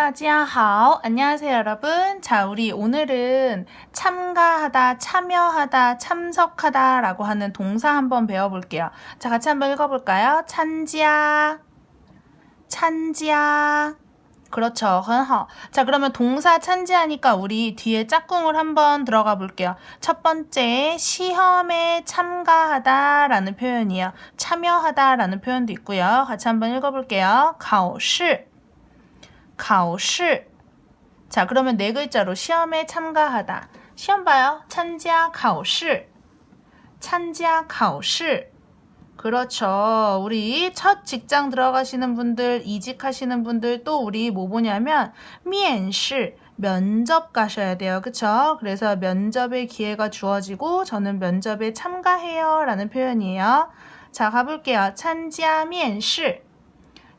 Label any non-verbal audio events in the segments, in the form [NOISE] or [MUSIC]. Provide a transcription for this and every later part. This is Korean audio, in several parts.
大家好. 안녕하세요, 여러분. 자, 우리 오늘은 참가하다, 참여하다, 참석하다라고 하는 동사 한번 배워볼게요. 자, 같이 한번 읽어볼까요? 찬지야, 찬지야. 그렇죠. 很好. 자, 그러면 동사 찬지하니까 우리 뒤에 짝꿍을 한번 들어가 볼게요. 첫 번째, 시험에 참가하다라는 표현이에요. 참여하다라는 표현도 있고요. 같이 한번 읽어볼게요. 考试, 가오시. 자, 그러면 네 글자로 시험에 참가하다. 시험 봐요. 찬지아 가오시. 찬지아 가오시. 그렇죠. 우리 첫 직장 들어가시는 분들, 이직하시는 분들 또 우리 뭐 보냐면 면시 면접 가셔야 돼요. 그쵸? 그래서 면접의 기회가 주어지고 저는 면접에 참가해요 라는 표현이에요. 자, 가볼게요. 찬지아 면시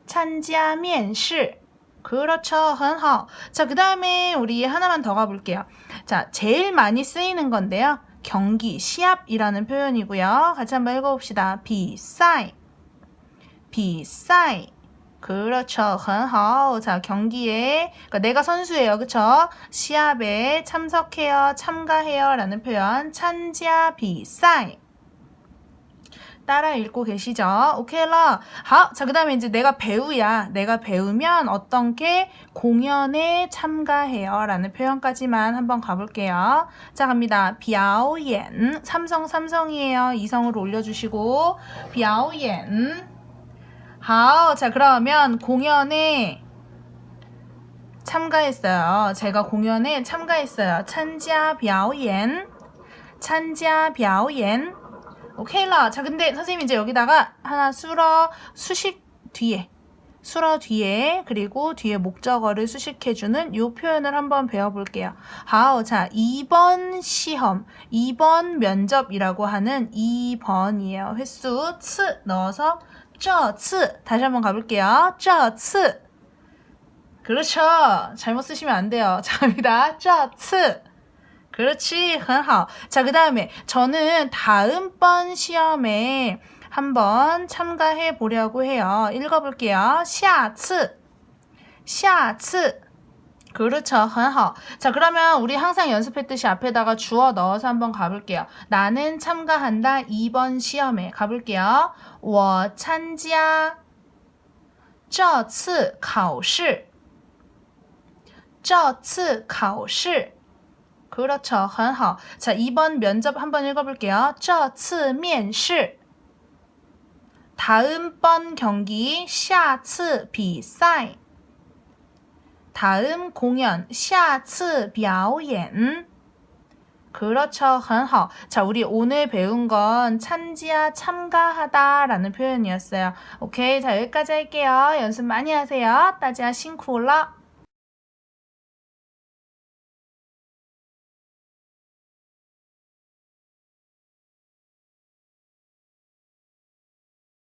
찬지아 면시 그렇죠. 很好. 자, 그 다음에 우리 하나만 더 가볼게요. 자, 제일 많이 쓰이는 건데요. 경기, 시합이라는 표현이고요. 같이 한번 읽어봅시다. 比赛, 比赛. 그렇죠. 很好. 자, 경기에 그러니까 내가 선수예요. 그쵸? 시합에 참석해요, 참가해요 라는 표현. 찬지야 比赛. 따라 읽고 계시죠? 오케이라. 하, 자, 그 다음에 이제 내가 배우야. 내가 배우면 어떤 게 공연에 참가해요. 라는 표현까지만 한번 가볼게요. 자, 갑니다. 表演. 삼성, 삼성이에요. 이성으로 올려주시고. 表演. 하오. 자, 그러면 공연에 참가했어요. 제가 공연에 참가했어요. 참가 表演. 참가 表演. 오케이 라. 자, 근데 선생님 이제 여기다가 하나 수러 수식 뒤에 수러 뒤에 그리고 뒤에 목적어를 수식해주는 요 표현을 한번 배워볼게요. 하오 자 2번 시험 2번 면접이라고 하는 2번이에요. 횟수 츠 넣어서 저츠 다시 한번 가볼게요. 저츠 그렇죠. 잘못 쓰시면 안 돼요. [LAUGHS] 자, 갑니다. 저츠 그렇지, 很好. 자, 그 다음에 저는 다음번 시험에 한번 참가해 보려고 해요. 읽어볼게요. 下次,下次. 그렇죠, 很好. 자, 그러면 우리 항상 연습했듯이 앞에다가 주어 넣어서 한번 가볼게요. 나는 참가한다 2번 시험에 가볼게요. 我参加这次考试.这次考试. 그렇죠. 很好. 자, 2번 면접 한번 읽어볼게요. 这次面试. 다음번 경기 下次比赛. 다음 공연 下次表演. 그렇죠. 很好. 자, 우리 오늘 배운 건 참지야 참가하다라는 표현이었어요. 오케이. 자, 여기까지 할게요. 연습 많이 하세요. 大家辛苦了.